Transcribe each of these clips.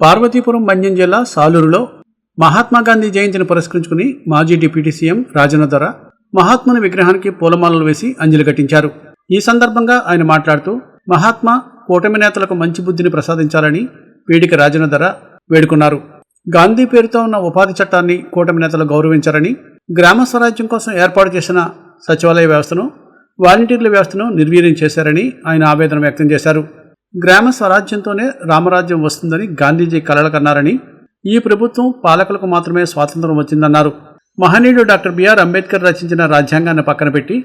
పార్వతీపురం మంజం జిల్లా సాలూరులో మహాత్మాగాంధీ జయంతిని పురస్కరించుకుని మాజీ డిప్యూటీ సీఎం రాజన్న మహాత్ముని విగ్రహానికి పూలమాలలు వేసి అంజలి ఘటించారు. ఈ సందర్భంగా ఆయన మాట్లాడుతూ మహాత్మా కూటమి నేతలకు మంచి బుద్ధిని ప్రసాదించాలని వేడిక రాజన్న ధర వేడుకున్నారు. గాంధీ పేరుతో ఉన్న ఉపాధి చట్టాన్ని కూటమి నేతలు గౌరవించారని గ్రామ స్వరాజ్యం కోసం ఏర్పాటు చేసిన సచివాలయ వ్యవస్థను వాలంటీర్ల వ్యవస్థను నిర్వీర్యం చేశారని ఆయన ఆవేదన వ్యక్తం చేశారు. గ్రామ స్వరాజ్యంతోనే రామరాజ్యం వస్తుందని గాంధీజీ కలలు కన్నారని ఈ ప్రభుత్వం పాలకులకు మాత్రమే స్వాతంత్రం వచ్చిందన్నారు. మహనీయుడు డాక్టర్ బిఆర్ అంబేద్కర్ రచించిన రాజ్యాంగాన్ని పక్కన పెట్టి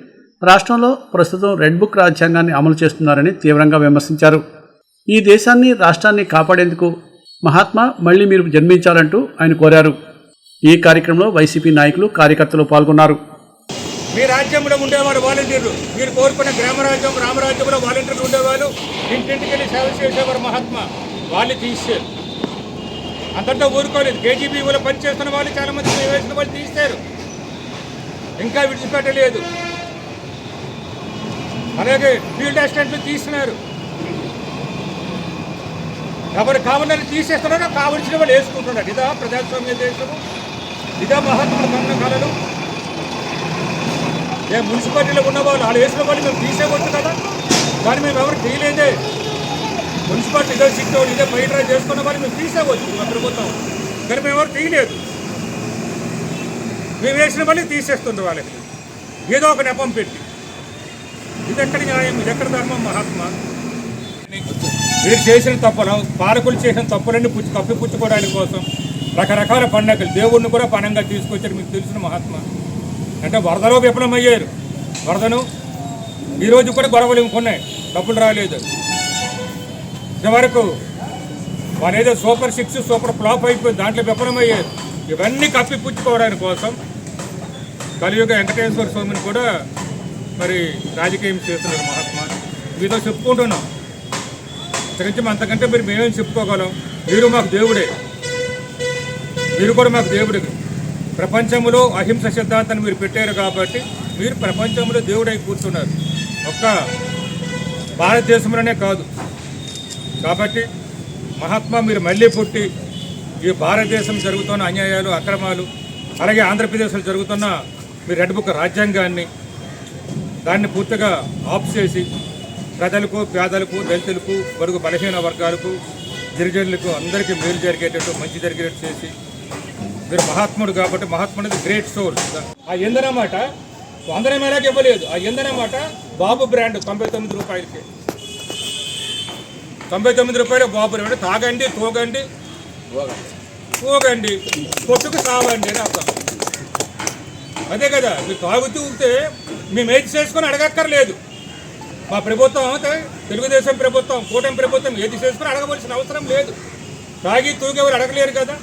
రాష్ట్రంలో ప్రస్తుతం రెడ్ బుక్ రాజ్యాంగాన్ని అమలు చేస్తున్నారని తీవ్రంగా విమర్శించారు. ఈ దేశాన్ని రాష్ట్రాన్ని కాపాడేందుకు మహాత్మా మళ్ళీ మీరు జన్మించాలంటూ ఆయన కోరారు. ఈ కార్యక్రమంలో వైసీపీ నాయకులు కార్యకర్తలు పాల్గొన్నారు. మీ రాజ్యంలో ఉండేవారు వాలంటీర్లు. మీరు కోరుకున్న గ్రామరాజ్యం రామరాజ్యంలో వాలంటీర్లు ఉండేవాళ్ళు. ఇంటింటికి వెళ్ళి సేవ చేసేవారు మహాత్మా. వాళ్ళు తీసేరు. అంతటా ఊరుకోలేదు. కేజీబీలో పనిచేస్తున్న వాళ్ళు చాలామంది వేసిన వాళ్ళు తీశారు ఇంకా విడిచిపెట్టలేదు. అలాగే ఫీల్డ్ అసిస్టెంట్లు తీస్తున్నారు ఎవరు కావాలని తీసేస్తున్నారో కావలసిన వాళ్ళు వేసుకుంటున్నారు. ఇదా ప్రజాస్వామ్య దేశము. ఇదా మహాత్మా కన్న కళలు ఏ మున్సిపాలిటీలో ఉన్న వాళ్ళు వాళ్ళు వేసిన వాళ్ళు మేము తీసేవచ్చు కదా. కానీ మేము ఎవరు తీయలేదే. మున్సిపాలిటీ ఇదే సిక్ ఇదే బయట చేసుకున్న వాళ్ళు మేము తీసేవచ్చు అక్కడ పోతాం కానీ మేము ఎవరు తీయలేదు. మేము వేసిన వాళ్ళు తీసేస్తుంది వాళ్ళకి. ఏదో ఒక నెపం పెట్టి. ఇది ఎక్కడ న్యాయం? ఇది ఎక్కడ ధర్మం? మహాత్మా. మీరు చేసిన తప్పులు పాలకులు చేసిన తప్పులన్నీ పుచ్చి కప్పిపుచ్చుకోవడానికి కోసం రకరకాల పండగలు. దేవుణ్ణి కూడా పనంగా తీసుకొచ్చారు మీకు తెలిసిన మహాత్మా. అంటే వరదలో విఫలమయ్యారు. వరదను ఈరోజు కూడా గొడవలు ఇంకున్నాయి డబ్బులు రాలేదు. ఇంతవరకు వారు ఏదో సూపర్ సిక్స్ సూపర్ ఫ్లాప్ అయిపోయి దాంట్లో విఫలమయ్యారు. ఇవన్నీ కప్పిపుచ్చుకోవడానికి కోసం కలియుగ వెంకటేశ్వర స్వామిని కూడా మరి రాజకీయం చేస్తున్నారు మహాత్మా. మీతో చెప్పుకుంటున్నాం. ఇంతకంటే అంతకంటే మీరు మేమేం చెప్పుకోగలం? మీరు మాకు దేవుడే. మీరు కూడా మాకు దేవుడే ప్రపంచంలో అహింస సిద్ధాంతాన్ని మీరు పెట్టారు కాబట్టి మీరు ప్రపంచంలో దేవుడై కూర్చున్నారు. ఒక్క భారతదేశంలోనే కాదు. కాబట్టి మహాత్మా మీరు మళ్ళీ పుట్టి ఈ భారతదేశం జరుగుతున్న అన్యాయాలు అక్రమాలు అలాగే ఆంధ్రప్రదేశ్లో జరుగుతున్న మీ రెడ్ బుక్ రాజ్యాంగాన్ని దాన్ని పూర్తిగా ఆఫ్ చేసి ప్రజలకు పేదలకు దళితులకు బడుగు బలహీన వర్గాలకు గిరిజనులకు అందరికీ మేలు జరిగేటట్టు మంచి జరిగేటట్టు చేసి మీరు మహాత్ముడు కాబట్టి మహాత్ముడు గ్రేట్ సోర్స్ ఆ ఇంధన మాట వందన మేళకి ఇవ్వలేదు. ఆ ఇంధన మాట బాబు బ్రాండ్ తొంభై తొమ్మిది రూపాయలకి. తొంభై తొమ్మిది రూపాయలు బాబు బ్రాండ్. తాగండి తోగండి పోగండి కొట్టుకు సావండి అని అర్థం. అదే కదా మీరు తాగుతూ ఉంటే మేము ఏది చేసుకొని అడగక్కర్లేదు. మా ప్రభుత్వం అయితే తెలుగుదేశం ప్రభుత్వం కూటమి ప్రభుత్వం ఏది చేసుకొని అడగవలసిన అవసరం లేదు. తాగి తూగేవారు అడగలేరు కదా.